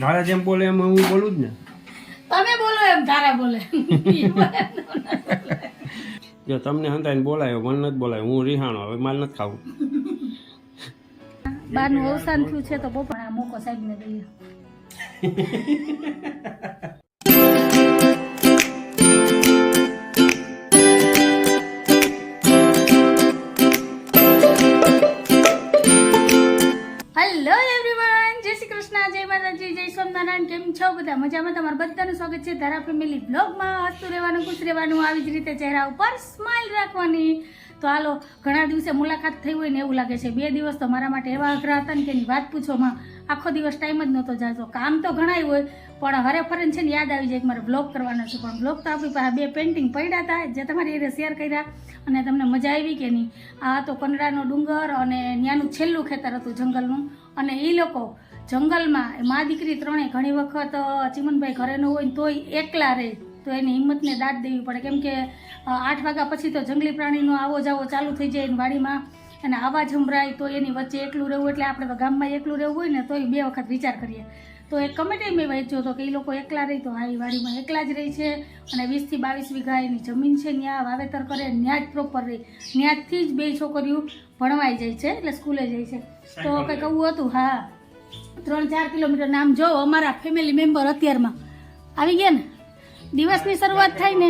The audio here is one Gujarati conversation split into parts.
ધારા જેમ બોલે એમ હું બોલું જ ને. તમે બોલો એમ તારા બોલે. જો તમને હંતાઈને બોલાયો મને નથી બોલાયો હું રિહાણો હવે માલ નથી ખાવું. બારનું અવસાન થયું છે તો બપોર આ મોકો સાહેબને દઈએ. સ્વામિનારાયણ કેમ છો બધા મજામાં? તમારું બધાનું સ્વાગત છે ધારા ફેમિલી બ્લોગમાં. હસતું રહેવાનું, ખુશ રહેવાનું, આવી જ રીતે ચહેરા ઉપર સ્માઇલ રાખવાની. તો હાલો, ઘણા દિવસે મુલાકાત થઈ હોય ને એવું લાગે છે. બે દિવસ તો મારા માટે એવા અઘરા હતા ને કે એની વાત પૂછોમાં આખો દિવસ ટાઈમ જ નહોતો જાતો કામ તો ઘણાય હોય, પણ હરે ફરેન છે ને યાદ આવી જાય કે મારે બ્લોગ કરવાનો છે. પણ બ્લોગ તો આપણી પાસે બે પેઇન્ટિંગ પડ્યા હતા જે તમારી એ શેર કર્યા અને તમને મજા આવી કે નહીં. આ તો કંડરાનો ડુંગર અને ત્યાંનું છેલ્લું ખેતર હતું જંગલનું. અને એ લોકો જંગલમાં એ મા દીકરી ત્રણેય ઘણી વખત ચીમનભાઈ ઘરે ન હોય ને તોય એકલા રહે. તો એની હિંમતને દાદ દેવી પડે. કેમ કે આઠ વાગ્યા પછી તો જંગલી પ્રાણીનો આવો જાવો ચાલુ થઈ જાય વાડીમાં અને આવાજ સંભળાય તો એની વચ્ચે એકલું રહેવું એટલે આપણે તો ગામમાં એકલું રહેવું હોય ને તોય બે વખત વિચાર કરીએ. તો એક કમેટી મેં વાંચ્યો હતો કે એ લોકો એકલા રહી તો હા એ વાડીમાં એકલા જ રહી છે અને વીસથી બાવીસ વીઘા એની જમીન છે ત્યાં વાવેતર કરે ત્યાં જ પ્રોપર રહી. ત્યાંથી જ બે છોકરીઓ ભણવાઈ જાય છે એટલે સ્કૂલે જાય છે. તો કંઈક આવું હતું હા. ત્રણ ચાર કિલોમીટર નામ જો અમારા ફેમિલી મેમ્બર અત્યારમાં. આવી ગયા ને? દિવસની શરૂઆત થાય ને.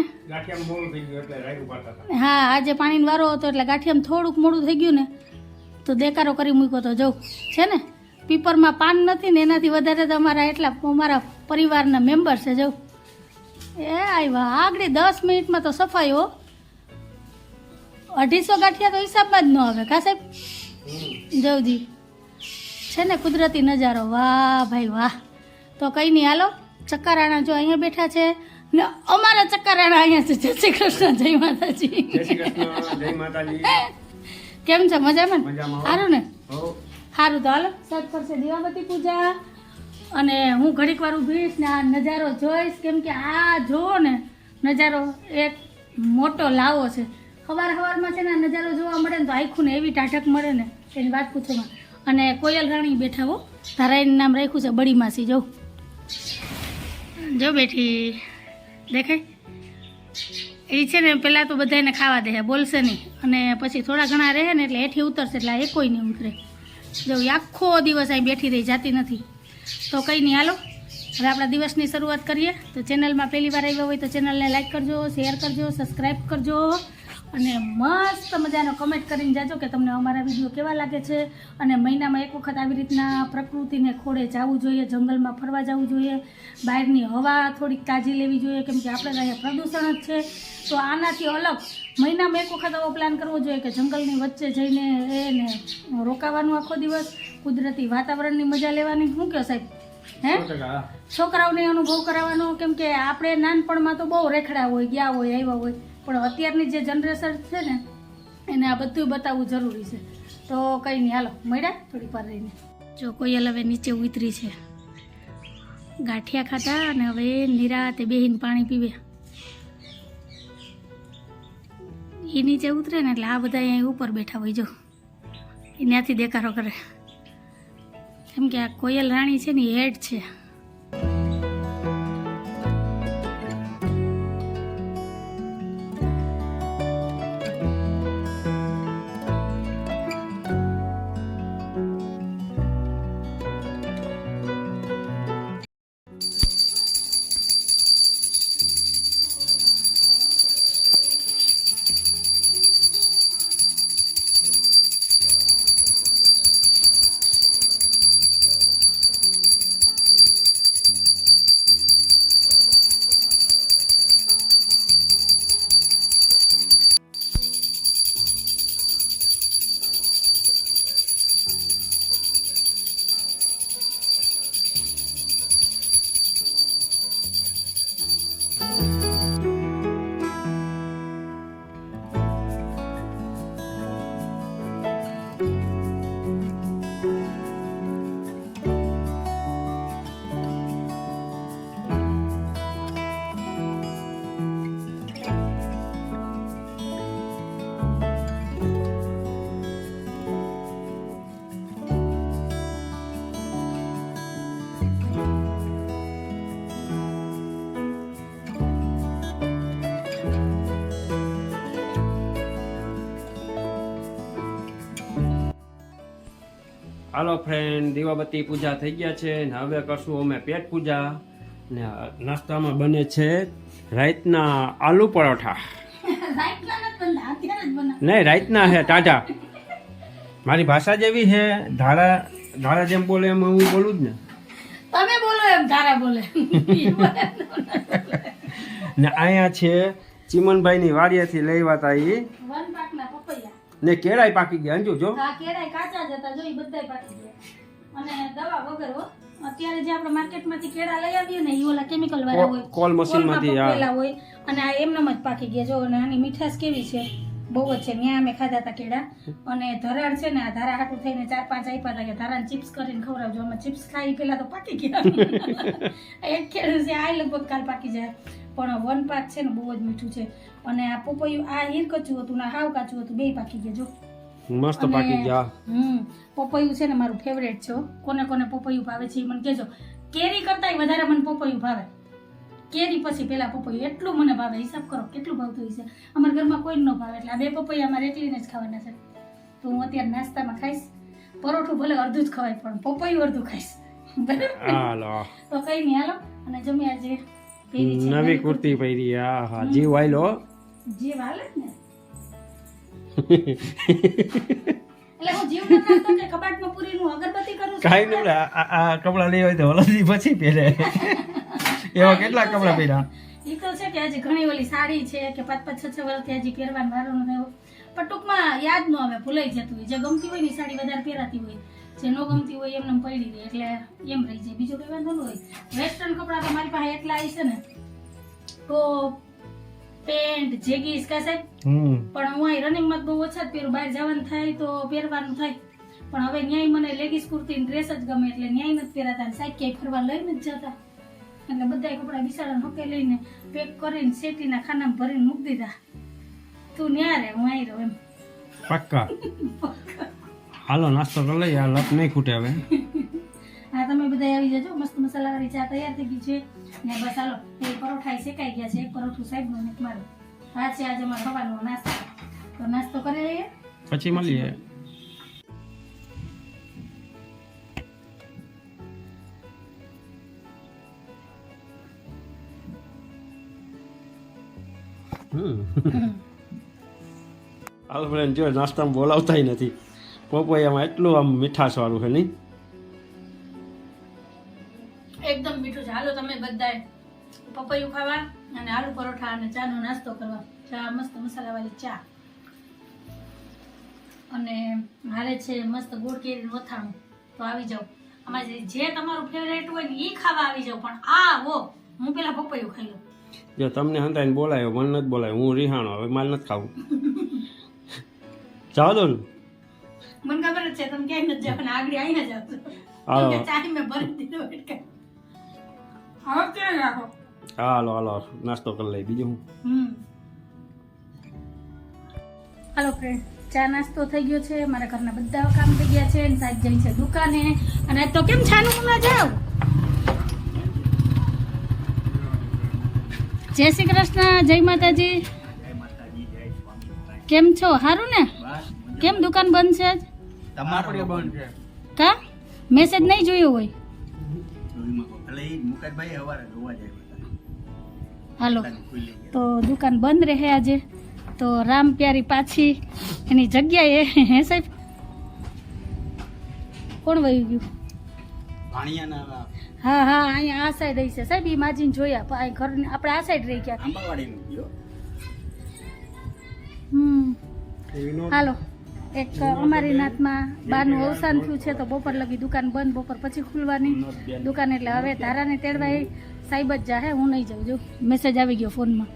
હા આજે પાણીનો વારો હતો એટલે ગાંઠિયામાં થોડુંક મોડું થઈ ગયું ને. તો દેકારો કરી મૂક્યો તો જવું છે ને? પીપરમાં પાન નથી ને એનાથી વધારે તો અમારા એટલા અમારા પરિવારના મેમ્બર છે જવું એ આવ્યા આગળ દસ મિનિટમાં તો સફાઈ હો. અઢીસો ગાંઠિયા તો હિસાબમાં જ ન આવે કા સાહેબ? જવજી છે ને કુદરતી નજારો? વાહ ભાઈ વાહ. તો કઈ નહીં હાલો. ચક્કારાણા જો અહીંયા બેઠા છે ને અમારા ચક્કારાણા અહીંયા છે. જય શ્રી કૃષ્ણ જય માતાજી. જય કેમ છે? મજામાં. સારું ને? સારું તો હાલો. સત કરશે દીવાબત્તી પૂજા. અને હું ઘડીક વાર ઊભીશ ને આ નજારો જોઈશ. કેમ કે આ જોવો ને નજારો એક મોટો લાવો છે. સવાર સવારમાં છે ને આ નજારો જોવા મળે ને તો આખું ને એવી ટાઢક મળે ને. એની વાત પૂછોમાં અને કોયલ રાણી બેઠા હો. તારા એનું નામ રાખ્યું છે બડી માસી, જો. જો બેઠી દેખાય? એ છે ને પહેલાં તો બધાને ખાવા દે, બોલશે નહીં. અને પછી થોડા ઘણા રહે ને એટલે હેઠી ઉતરશે, એટલે એ કોઈ નહીં ઉતરે. જો આખો દિવસ અહીં બેઠી રહી, જાતી નથી. તો કંઈ નહીં, હાલો. હવે આપણા દિવસની શરૂઆત કરીએ. તો ચેનલમાં પહેલી વાર આવ્યા હોય તો ચેનલને લાઈક કરજો શેર કરજો સબસ્ક્રાઈબ કરજો. અને મસ્ત મજાનો કમેન્ટ કરીને જાજો કે તમને અમારા વીડિયો કેવા લાગે છે. અને મહિનામાં એક વખત આવી રીતના પ્રકૃતિને ખોળે જવું જોઈએ જંગલમાં ફરવા જવું જોઈએ બહારની હવા થોડીક તાજી લેવી જોઈએ કેમ કે આપણે અહીંયા પ્રદૂષણ જ છે. તો આનાથી અલગ મહિનામાં એક વખત આવો પ્લાન કરવો જોઈએ કે જંગલની વચ્ચે જઈને એને રોકાવાનું આખો દિવસ. કુદરતી વાતાવરણની મજા લેવાની. શું કહો સાહેબ? હે. છોકરાઓને અનુભવ કરાવવાનો કેમ કે આપણે નાનપણમાં તો બહુ રેખડા હોય ગયા હોય આવ્યા હોય. પણ અત્યારની જે જનરેશન છે ને, એને આ બધું બતાવવું જરૂરી છે. તો કંઈ નહીં હાલો, મળ્યા થોડીક વાર રહીને. જો કોયલ હવે નીચે ઉતરી છે. ગાંઠિયા ખાતા અને હવે નિરાતે બેહીને પાણી પીવે. એ નીચે ઉતરે ને એટલે આ બધા અહીં ઉપર બેઠા હોય, જો. એ ત્યાંથી દેખાડો કરે. કેમ કે આ કોયલ રાણી છે ને હેડ છે. હાલો ફ્રેન્ડ દીવાબત્તી પૂજા થઈ ગયા છે ને હવે કરશું અમે પેટ પૂજા ને નાસ્તામાં બને છે રાતના આલુ પરોઠા. નહીં રાતના છે ટાટા મારી ભાષા જેવી છે ધારા ધારા જેમ બોલે એમ હું બોલું જ ને. તમે બોલો એમ ધારા બોલે. ને અહીંયા છે ચીમનભાઈની વાડિયાથી લઈ વાતા ઈ. પપૈયા. ને કેળાય પાકી ગયા અંજુ જો. હા કેળાય કાચા જ હતા જો એ બધાય પાકી ગયા. અને દવા વગર હો. અત્યારે જે આપણે માર્કેટમાંથી કેળા લઈ આવીએ ને એ ઓલા કેમિકલ વાળા હોય કોલ મશીનમાંથી પકવેલા હોય અને આ એમનેમ જ પાકી ગયા જો અને આની મીઠાશ કેવી છે? બહુ જ છે ત્યાં અમે ખાધા હતા કેળા. અને ધરાડ છે ને આ ધારા હાટું થઈને ચાર પાંચ આપ્યા હતા કે ધારાને ચિપ્સ કરીને ખવડાવજો. અમે ચિપ્સ ખાઈ પેલા તો પાકી ગયા. એક ખેડૂત છે આ લગભગ કાલ પાકી જાય. પણ વન પાક છે ને બહુ જ મીઠું છે. અને આ પપૈયું આ હીર કચું હતું ને હાવ કાચું હતું બે પાકી ગયા જો. મસ્ત પાકી ગયા. હમ પપૈયું છે ને મારું ફેવરેટ છે કોને કોને પપૈયું ભાવે છે એ મને કહેજો. કેરી કરતાંય વધારે મને પપૈયું ભાવે. કેરી પછી પેલા પપૈયું એટલું મને ભાવે હિસાબ કરો કેટલું ભાવતું હશે? અમારા ઘરમાં કોઈ ન ભાવે એટલે આ બે પપૈયા અમારે એકલીને જ ખાવાના છે. તો હું અત્યારે નાસ્તામાં ખાઈશ. પરોઠું ભલે અડધું જ ખવાય પણ પપૈયું અડધું ખાઈશ. બરાબર? તો કઈ નહીં હાલો. અને જમી આજે છે નવી કુર્તી પહેરી હા જીવ વાયલો. જીવ વાયલો ને. એટલે હું જીવ ન નાખતો કે કબાટમાં પૂરીનું અગરબત્તી કરું છું? નહીં આ- આ આ લઈ હોય તો હળદી પછી પહેરે. એવા કેટલા કપડા પહેર્યા? ઈ તો છે કે હજી ઘણી ઓલી સાડી છે કે પાંચ પાંચ છ છ વર્ષથી હજી પહેરવાનું વારો ન થયો પણ ટૂંકમાં યાદ ન આવે ભૂલાઈ જતું હોય. જે ગમતી હોય ને સાડી વધારે પહેરાતી હોય. જે ન ગમતી હોય એમને પડી દે એટલે એમ રહી જાય બીજું કઈ વાંધો ન હોય. વેસ્ટર્ન કપડાં તો મારી પાસે એટલા આવી છે ને. ટોપ પેન્ટ જેગીસ કા સાહેબ. પણ હું અહીં રનિંગમાં બહુ ઓછા જ પહેરું. બહાર જવાનું થાય તો પહેરવાનું થાય. પણ હવે ન્યાય મને લેગીસ કુર્તી ડ્રેસ જ ગમે એટલે ન્યાય નથી પહેરાતા. અને સાહેબ ક્યાંય ફરવા લઈને જ જતા. એટલે બધા કપડા બિસાડા હકે લઈને પેક કરીને શેટીના ખાનામાં ભરીને મૂકી દીધા. તું ન્યા રે હું અહીં રહું એમ. પક્કા. હાલો નાસ્તો કરી લઈએ. આ લપ નહીં ખૂટે હવે. હા તમે બધા આવી જજો. મસ્ત મસાલાવાળી ચા તૈયાર થઈ ગઈ છે. ને બસ હાલો એ પરોઠા શેકાઈ ગયા છે. એક પરોઠું સાહેબનું એક મારું. હા છે આજે અમારો સવારનો નાસ્તો. તો નાસ્તો કરી લઈએ? પછી મળીએ. હાલ ફ્રેન્ડ જો નાસ્તામાં બોલાવતાય નથી. પપૈયામાં એટલું આમ મીઠાશ વાળું છે નહીં? એકદમ મીઠું છે. હાલો તમે બધાએ પપૈયું ખાવા અને આલુ પરોઠા અને ચાનો નાસ્તો કરવા. ચા મસ્ત મસાલાવાળી ચા. અને મારે છે મસ્ત ગોળ કેરીનું અથાણું તો આવી જાઓ. આમાં જે- તમારું ફેવરેટ હોય ને એ ખાવા આવી જાઓ. પણ આ હો હું પેલા પપૈયું ખાઈ લઉં. જો તમને હંતાઈને બોલાયો મને નથી બોલાયો. હું રિહાણો હવે માલ નથી ખાવું. ચાલો ને મને ખબર જ છે તમે ક્યાંય નથી જવાના આગળ આવીને જાવ છો હાલો. કેમ મેં ભરી દીધો હવે ક્યાં રાખો. હાલો હાલો નાસ્તો કરી લઈ બીજું હું? હમ. હાલો ફ્રેન્ડ ચા નાસ્તો થઈ ગયો છે. મારા ઘરના બધા કામ થઈ ગયા છે અને સાહેબ જઈ છે દુકાને. અને આજ તો કેમ છાનું ના જાવ? જય શ્રી કૃષ્ણ જય માતાજી. કેમ છો? સારું ને? કેમ દુકાન બંધ છે આજ? તમારે બંધ છે. કા? મેસેજ નહીં જોયો હોય. હાલો. તો દુકાન બંધ રહે આજે. તો રામ પ્યારી પાછી એની જગ્યાએ હે સાહેબ? કોણ વહી ગયું? હા હા અહીંયા આ સાઈડ રહી છે. સાહેબ એ માજીને જોયા. પણ અહીં ઘર આપણે આ સાઈડ રહી ગયા. હમ. હાલો. એક અમારી નાથમાં બારનું અવસાન થયું છે, તો બપોર લગી દુકાન બંધ, બપોર પછી ખુલવાની દુકાન. એટલે હવે તારાને તેડવા સાહેબ જ જાહે, હું નહીં જાઉં. જો મેસેજ આવી ગયો ફોનમાં.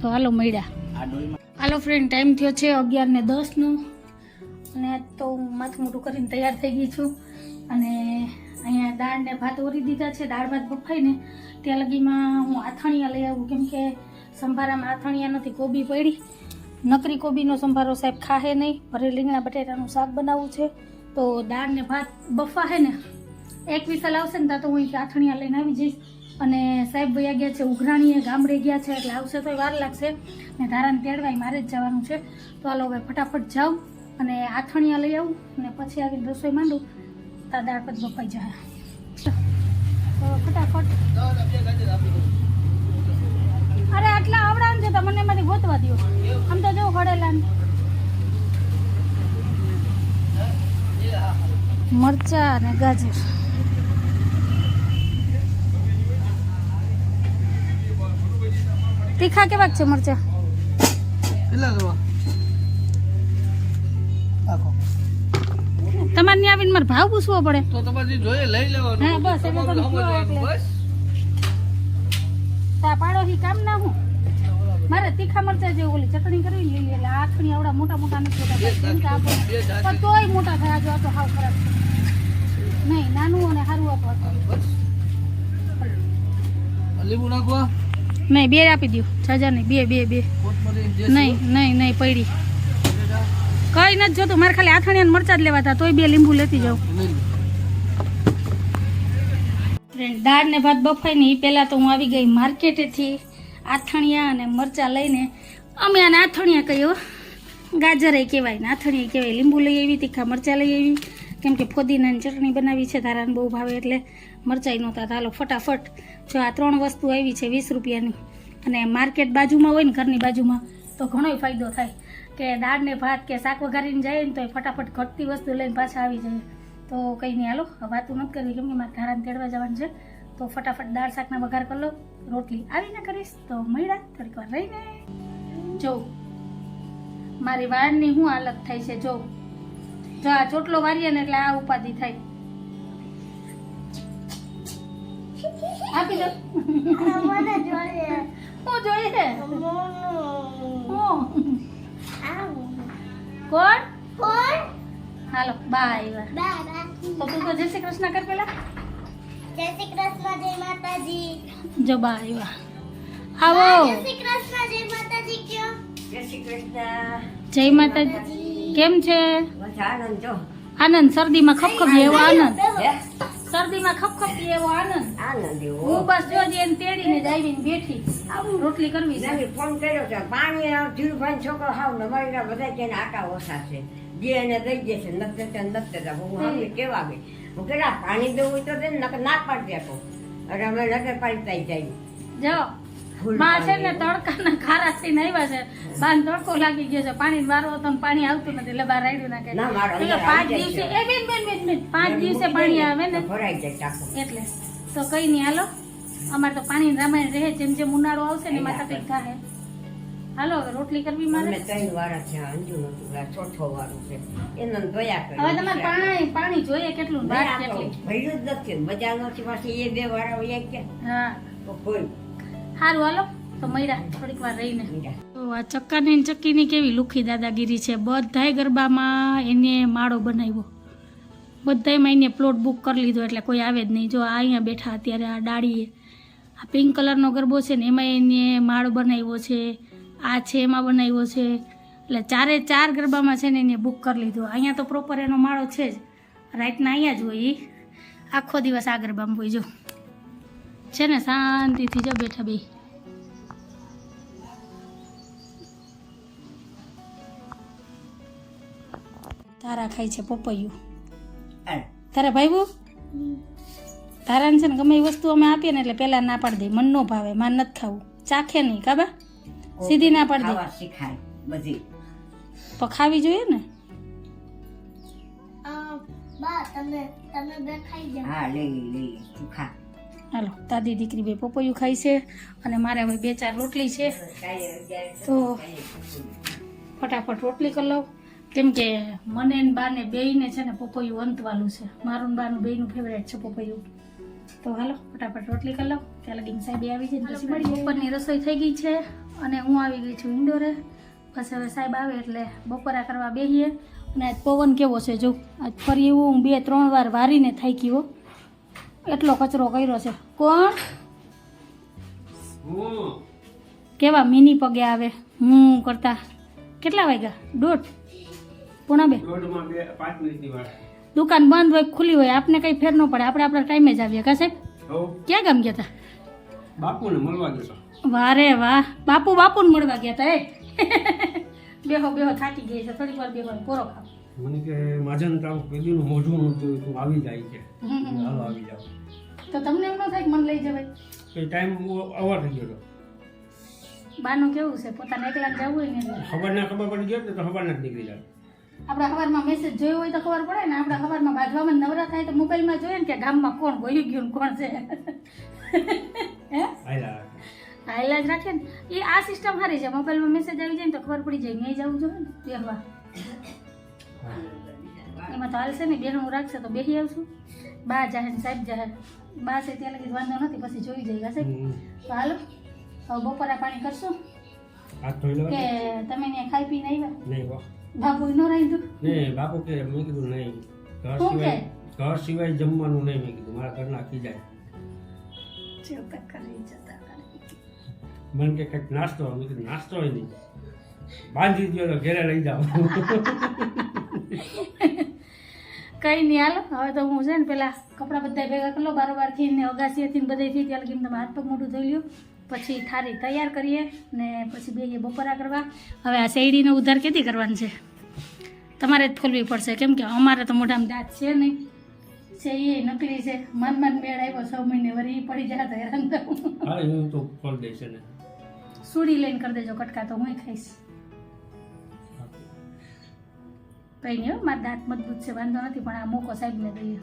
તો હાલો મળ્યા. હાલો ફ્રેન્ડ ટાઈમ થયો છે અગિયાર ને દસનો. અને તો હું માથું મોટું કરીને તૈયાર થઈ ગઈ છું. અને અહીંયા દાળ ને ભાત ઓરી દીધા છે, દાળ ભાત બફાઈને ત્યાં લગીમાં હું આથાણીયા લઈ આવું, કેમ કે સંભારામાં આથાણીયા નથી, કોબી પડી. નકરી કોબીનો સંભારો સાહેબ ખાહે નહીં. ભરે રીંગણા બટેટાનું શાક બનાવવું છે. તો દાળ ને ભાત બફાહે ને, એક વિસલ આવશે ને ત્યાં તો હું આથણિયા લઈને આવી જઈશ. અને સાહેબ ભૈયા ગયા છે ઉઘરાણીએ, ગામડે ગયા છે એટલે આવશે તો વાર લાગશે. ને ધારાને તેડવાય મારે જ જવાનું છે. તો હાલો હવે ફટાફટ જાઉં અને આથણિયા લઈ આવું અને પછી આવીને રસોઈ માંડું. ત્યાં દાળ પત બપાઈ જાય ફટાફટ. અરે આટલા આવડા છે તમને મારી ગોતવા દો આમ તો જો હળેલા મરચા અને ગાજર. તીખા કેવા છે મરચા? તમારે ત્યાં આવીને મારે ભાવ પૂછવો પડે. તો તમારે જોઈએ લઈ લેવાનું. હા બસ એટલે. બસ. તા પાડોશી કામ ના હું. મારે તીખા મરચા જેવું ઓલી ચટણી કરી લીલી એટલે આખણી આવડા મોટા મોટા નથી હોતા. પણ તોય મોટા થયા જો આ તો હાવ ખરાબ. નહીં નાનું અને સારું આપો લીંબુ નાખવા નહીં બે આપી દઉં જાજા નહીં બે બે બે. નહીં નહીં નહીં પડી કઈ નથી જોતું. મારે ખાલી આથણીયા મરચા જ લેવા હતા તોય બે લીંબુ લેતી જાઉં. ફ્રેન્ડ. દાળ ને ભાત બફાઈ ને એ પહેલાં તો હું આવી ગઈ માર્કેટેથી આથણિયા અને મરચાં લઈને. અમે આને આથણિયા કહ્યું ગાજર કહેવાય ને આથણિયા કહેવાય. લીંબુ લઈ આવી, તીખા મરચાં લઈ આવી. કેમ કે ફોદીનાની ચટણી બનાવી છે તારાને બહુ ભાવે એટલે મરચાઈ નહોતા હાલો, ફટાફટ. જો આ ત્રણ વસ્તુ આવી છે વીસ રૂપિયાની. અને માર્કેટ બાજુમાં હોય ને ઘરની બાજુમાં, તો ઘણોય ફાયદો થાય. કે દાળ ને ભાત કે શાક વઘારીને જાય ને તો ફટાફટ ઘટતી વસ્તુ લઈને પાછા આવી જાય તો કંઈ નહીં હાલો. વાતું નથી કરવી કેમ કે મારે ધારાને તેડવા જવાનું છે. તો ફટાફટ દાળ શાકના વઘાર કરી લો રોટલી આવીને કરીશ. તો મળ્યા થોડીક વાર રહીને. જો મારી વાળની શું હાલત થાય છે જો. જો આ ચોટલો વારીએ ને એટલે આ ઉપાધિ થાય. આપી દો. હું જોઈએ કોણ? કોણ? હાલો બાય તો તું તો જય શ્રી કૃષ્ણ કર પેલા. જય શ્રી કૃષ્ણ જય માતાજી. જો બાય આવો. જય શ્રી કૃષ્ણ જય માતાજી કયો? જય માતાજી. કેમ છે? આનંદ જો. આનંદ શરદીમાં ખપખપી એવો આનંદ. શરદીમાં ખપખપી એવો આનંદ. આનંદ એવો. હું બસ જોજે એને તેડીને જ આવીને બેઠી રોટલી કરવી છે. ફોન કર્યો છે પાણી ધીરુભાઈ છોકરો હાવ ને મારી ના બધા તેને આકા ઓછા છે. જે એને દઈ દેશે નથી દેતા નથી દેતા હું હવે કેવા ગઈ? હું કે પાણી દેવું તો દે નક ના પાડી દેતો. અરે અમે નગરપાલિકા જાય. જો માં છે ને. તડકાના ખારા થઈને આવ્યા છે. બાન તડકો લાગી ગયો છે. પાણી વારો હતો પાણી આવતું નથી એટલે બહાર રાડ્યું નાખે. ના, મારો પાંચ દિવસે એ બેન બેન બેન બેન પાંચ દિવસે પાણી આવે ને. ભરાઈ જાય એટલે તો કઈ નહીં હાલો. અમારે તો પાણી રામાયણ રહે જેમ જેમ ઉનાળો આવશે ને એમાં તકલીફ થાય હાલો હવે રોટલી કરવી મારે? ત્રણ વાર છે અંજુ નતું આ ચોથો વાળું છે. એને કરી હવે તમારે પાણી પાણી જોઈએ કેટલું ભર્યું જ નથી મજા નથી પાછી એ બે વાળા વયા કે. હા. તો કોઈ સારું હાલો. તો મળ્યા થોડીક વાર રહીને. તો આ ચક્કાની ચક્કીની કેવી લુખી દાદાગીરી છે? બધાય ગરબામાં એને માળો બનાવ્યો. બધાયમાં એને પ્લોટ બુક કરી લીધો એટલે કોઈ આવે જ નહીં. જો આ અહીંયા બેઠા અત્યારે આ ડાળીએ. આ પિંક કલરનો ગરબો છે ને એમાં એને માળો બનાવ્યો છે. આ છે એમાં બનાવ્યો છે. એટલે ચારે ચાર ગરબામાં છે ને એને બુક કરી લીધો. અહીંયા તો પ્રોપર એનો માળો છે જ. રાતના અહીંયા જ હોય. આખો દિવસ આ ગરબામાં હોય જો. છે ને શાંતિથી જો બેઠા બે તારા ખાય છે પપૈયું. તારા ભાઈ તારાને છે ને ગમે એ વસ્તુ અમે આપીએ ને એટલે પહેલાં ના પાડી દે. મન નો ભાવે માર નથી ખાવું. ચાખે નહીં કાબા સીધી ના પાડી ખાવા શીખાય બધી. તો ખાવી જોઈએ ને? અ, બા તમે તમે બે ખાઈ જાઓ. હા લે લે તું ખા. હાલો દાદી દીકરી બે પપૈયું ખાય છે અને મારે હવે બે ચાર રોટલી છે. તો ફટાફટ રોટલી કરી લઉં. કેમ કે મને ને બાને બેયને છે ને પપૈયું અંતવાલું છે. મારું બાનું બેયનું ફેવરેટ છે પપૈયું. તો હાલો ફટાફટ રોટલી કરી લઉં. ત્યાં લગીને સાહેબ આવી જાય પછી મળી ઉપરની રસોઈ થઈ ગઈ છે. અને હું આવી ગઈ છું ઇન્ડોરે પછી હવે સાહેબ આવે એટલે બપોરા કરવા બેસીએ અને આજ પવન કેવો છે જો? આજ ફરી એવું હું બે ત્રણ વાર વારીને થઈ ગયો એટલો કચરો કર્યો છે. કોણ? કેવા મિની પગે આવે? હું કરતા. કેટલા વાગ્યા? દોઢ? પૂણા બે? દુકાન બંધ હોય ખુલ્લી હોય આપને કઈ ફેર ન પડે. આપણે આપણા ટાઈમે જ આવીએ. કા સાહેબ? ક્યાં ગામ ગયા હતા બાપુને મળવા ગયો વારે વાહ. બાપુ બાપુને મળવા ગયા હતા એ બેહો બેહો થાકી ગઈ છે. થોડીક વાર બેહો પૂરો ખાવ. મને કે માજન તાવ પેલીનું મોઢું નહોતું તું આવી જાય હમ. હાલો આવી જાવ તો તમને એમ ન થાય કે મન લઈ જવાય? એ ટાઈમ અવર થઈ ગયો બાનું કેવું છે? પોતાને એકલા જવું હોય ને ખબર ના ખબર પડી ગયો તો ખબર ના નીકળી જાય. આપણે સવારમાં મેસેજ જોયો હોય તો ખબર પડે ને. આપણે સવારમાં બાજવામાં નવરા થાય તો મોબાઈલમાં જોઈએ ને કે ગામમાં કોણ ગયું ગયું ને કોણ છે? હે? આ ઇલાજ રાખે ને? એ આ સિસ્ટમ સારી છે. મોબાઈલમાં મેસેજ આવી જાય ને તો ખબર પડી જાય. નહીં જવું જોઈએ ને બેહવા. એમાં તો હાલશે ને બેનું રાખશે તો બેસી આવશું. બા જાહેર સાહેબ જાહેર બા છે ત્યાં લગી વાંધો નથી પછી જોઈ જાય સાહેબ? તો હાલો. હવે બપોરા પાણી કરશું. કે તમે ત્યાં ખાઈ પીને આવ્યા? નહીં બાપુ ન રાખ્યું નહીં બાપુ કે મેં કીધું નહીં. ઘર સિવાય ઘર સિવાય જમવાનું નહીં મેં કીધું. મારા ઘર નાખી જાય જતા કરી જતા મને કે કંઈક નાસ્તો મેં કીધું નાસ્તો હોય નહીં. બાંધી દો તો ઘેરે લઈ જાઓ. કઈ નહીં હાલ. હવે તો હું છે ને પેલા કપડાં બધા ભેગા કરી લો બારોબારથી ને અગાસીએથી ને બધેથી ત્યાં લગી તમે હાથ પગ મોટું થઈ લ્યો પછી થારી તૈયાર કરીએ ને પછી બે બપોરા કરવા. હવે આ શેરડીનો ઉધાર કેથી કરવાનું છે? તમારે જ ખોલવી પડશે. કેમ કે અમારે તો મોઢામાં દાંત છે નહીં. છે એ નકલી છે. મન મન મેળ આવ્યો છ મહિને વળી પડી જાય હેરાન થવું. હું તો ખોલ દઈશ ને. સુડી લઈને કરી દેજો કટકા તો હું ખાઈશ. કઈ નહીં મારા દાંત મજબૂત છે વાંધો નથી પણ આ મોકો સાહેબને દઈએ.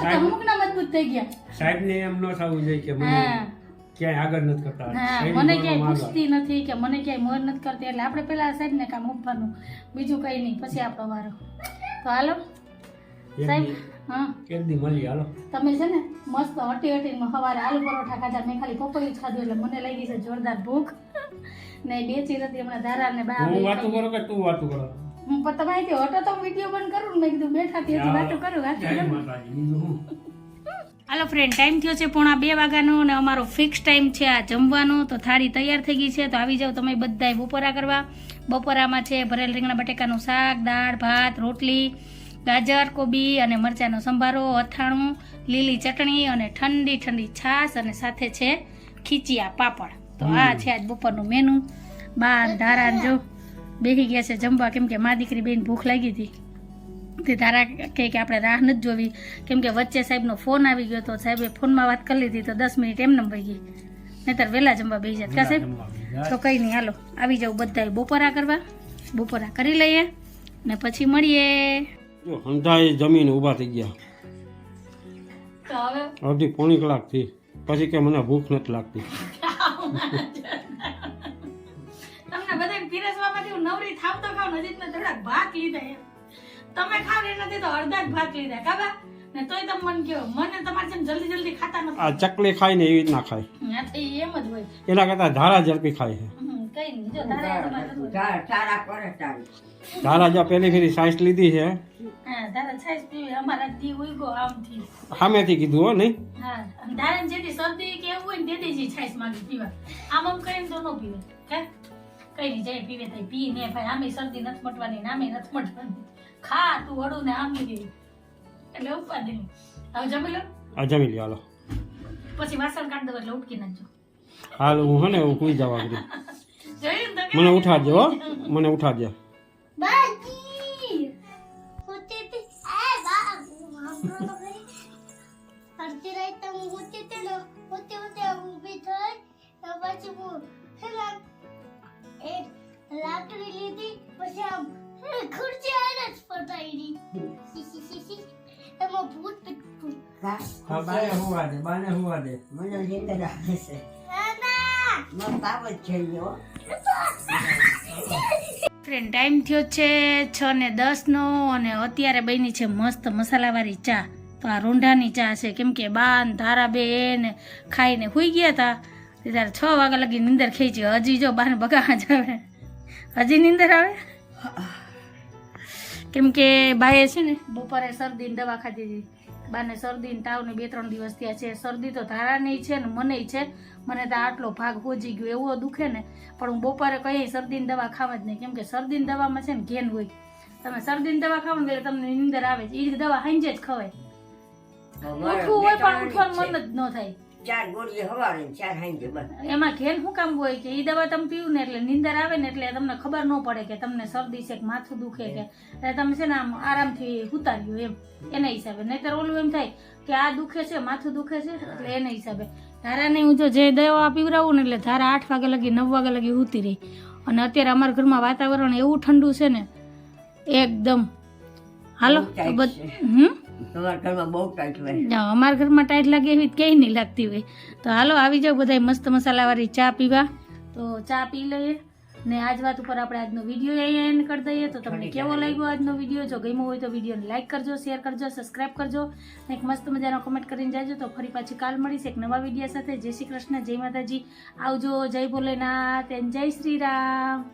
સાહેબ અમુકના મજબૂત થઈ ગયા. સાહેબને એમ ન થવું જોઈએ કે મને ક્યાંય આગળ નથી કરતા. મને ક્યાંય પૂછતી નથી કે મને ક્યાંય મોર નથી કરતી એટલે આપણે પેલા સાહેબને કામ આપવાનું. બીજું કઈ નહીં પછી આપણો વારો. તો હાલો. સાહેબ હા. એક દી મળી હાલો. તમે છે ને મસ્ત હટી હટીને સવારે આલુ પરોઠા ખાધા મેં ખાલી પપૈયું જ ખાધું એટલે મને લઈ ગઈ છે જોરદાર ભૂખ. ને બે ચીરતી હમણાં ધારા ને બા હું વાતો કરો કે તું વાતો કરો? હું પણ તમે અહીંથી હટો તો વીડિયો બંધ કરું ને મેં કીધું બેઠા ત્યાંથી વાતો કરું વાતો હાલો ફ્રેન્ડ ટાઈમ થયો છે પોણા બે વાગ્યાનો અને અમારો ફિક્સ ટાઈમ છે આ જમવાનો તો થાળી તૈયાર થઈ ગઈ છે તો આવી જાઓ તમે બધાય બપોરા કરવા. બપોરામાં છે ભરેલ રીંગણા બટેકાનું શાક દાળ ભાત રોટલી ગાજર કોબી અને મરચાંનો સંભારો અથાણું લીલી ચટણી અને ઠંડી ઠંડી છાશ અને સાથે છે ખીચિયા પાપડ. તો આ છે આજ બપોરનું મેનુ. બા ધારા જો બેસી ગયા છે જમવા. કેમ કે મા દીકરી બેન ભૂખ લાગી હતી. તે ધારા કહે કે આપણે રાહ નથી જોવી. કેમ કે વચ્ચે સાહેબનો ફોન આવી ગયો તો સાહેબે ફોનમાં વાત કરી લીધી તો દસ મિનિટ એમને વહી ગઈ. નહીતર વહેલા જમવા બેસી જાત. કા સાહેબ? તો કંઈ નહીં હાલો. આવી જાવ બધાય બપોરા કરવા. બપોરા કરી લઈએ ને પછી મળીએ. જો હંધાઈ જમીન ઊભા થઈ ગયા. અડધી પોણી કલાકથી. પછી કે મને ભૂખ નથી લાગતી. તમને બધાને પીરસવામાંથી નવરી થાવ તો ખાવ નજીક ને થોડાક ભાગ લીધા તમે ખાવ એ નથી તો અડધા જ ભાગ લીધા કાબા ને તોય તમે મને કહો મને તમારે જેમ જલ્દી જલ્દી ખાતા આ ચકલી ખાય ને એવી રીતના ખાય. હા તો ઈ એમ જ હોય. એના કરતા ધારા ઝડપી ખાય છે. કઈ નહીં જો તારે તમારે નથી. ચાર ચારા કરે તારી. ધારા જો પહેલી ફેરી સાઈસ લીધી છે. સામેથી કીધું હો નહીં? હા જેથી શરદી કે હોય ને તેથી જ ઈ છાશ માંગે પીવા. આમ આમ કરીને તો ન પીવે. કઈ નહીં જાય પી ને ભાઈ આમે નથી મટવાની ને નથી ખા તું અડું ને આમ નહીં એટલે ઉપાધિ નહીં. હવે જમી લ્યો હાલો. પછી વાસણ કાઢ દો એટલે ઉટકી નાખજો. હાલ હું હે ને હું કુઈ જવા તો મને ઉઠાડજો મને ઉઠાડજો. આપણો તો ખરી. અડધી રાત તો હું હોતી હતી ને હોતી હોતી ઊભી થઈ તો પછી હું હેલા લાકડી લીધી પછી આમ હે, ખુરશી આને જ પટાઈડી એમાં ભૂત ભૂત કા- બાને હુવા દે બાને હુવા દે. મને નીંદર આવે છે. નાના! મને બાબત છે હો ફ્રેન્ડ ટાઈમ થયો છે છ ને દસનો અને અત્યારે બની છે મસ્ત મસાલાવાળી ચા. તો આ રૂંઢાની ચા છે. કેમ કે બાન ધારા બે ને ખાઈને હુઈ ગયા હતા ત્યારે છ વાગ્યા લગી નીંદર ખેંચી હજી જો બાને બગા જ આવે. હજી નીંદર આવે? કેમ કે ભાઈએ છે ને બપોરે શરદીની દવા ખાધી હતી. બાને શરદી ને તાવ ને બે ત્રણ દિવસ થયા છે. શરદી તો ધારાની છે ને મને છે. મને તો આટલો ભાગ હોજી ગયો એવો દુખે ને. પણ હું બપોરે કઈ શરદીની દવા ખાવા જ નહીં. કેમ કે શરદીની દવામાં છે ને ઘેન હોય. તમે શરદીની દવા ખાવ ને એટલે તમને નીંદર આવે છે. એ દવા હાંજે જ ખવાય. ઉઠવું હોય પણ ઉઠવાનું મન જ ન થાય. ચાર ગોળી હવારે ચાર હાંજે બસ. એમાં ઘેલ શું કામ હોય કે એ દવા તમે પીવું ને એટલે નીંદર આવે ને એટલે તમને ખબર ન પડે કે તમને શરદી છે કે માથું દુખે કે એટલે તમે છે ને આમ આરામથી ઉતાર્યું એમ એના હિસાબે. નહીતર ઓલું એમ થાય કે આ દુખે છે માથું દુખે છે એટલે એના હિસાબે. ધારાને હું જો જે દવા પીવડાવું ને એટલે ધારા આઠ વાગે લગી નવ વાગે લગી ઉતી રહી. અને અત્યારે અમારા ઘરમાં વાતાવરણ એવું ઠંડુ છે ને એકદમ. હાલો. હમ? તમારા ઘરમાં બહુ ટાઈટ હોય. અમારા ઘરમાં ટાઈટ લાગે એવી ક્યાંય નહીં લાગતી હોય. તો હાલો આવી જાઓ બધા મસ્ત મસાલાવાળી ચા પીવા. તો ચા પી લઈએ. ને આજ વાત ઉપર આપણે આજનો વીડિયો અહીંયા એન્ડ કરી દઈએ. તો તમને કેવો લાગ્યો આજનો વીડિયો? જો ગમ્યો હોય તો વિડીયોને લાઈક કરજો શેર કરજો સબસ્ક્રાઈબ કરજો. ને એક મસ્ત મજાનો કમેન્ટ કરીને જાજો. તો ફરી પાછી કાલ મળીશ એક નવા વીડિયો સાથે. જય શ્રી કૃષ્ણ જય માતાજી. આવજો જય ભોલેનાથ and જય શ્રી રામ.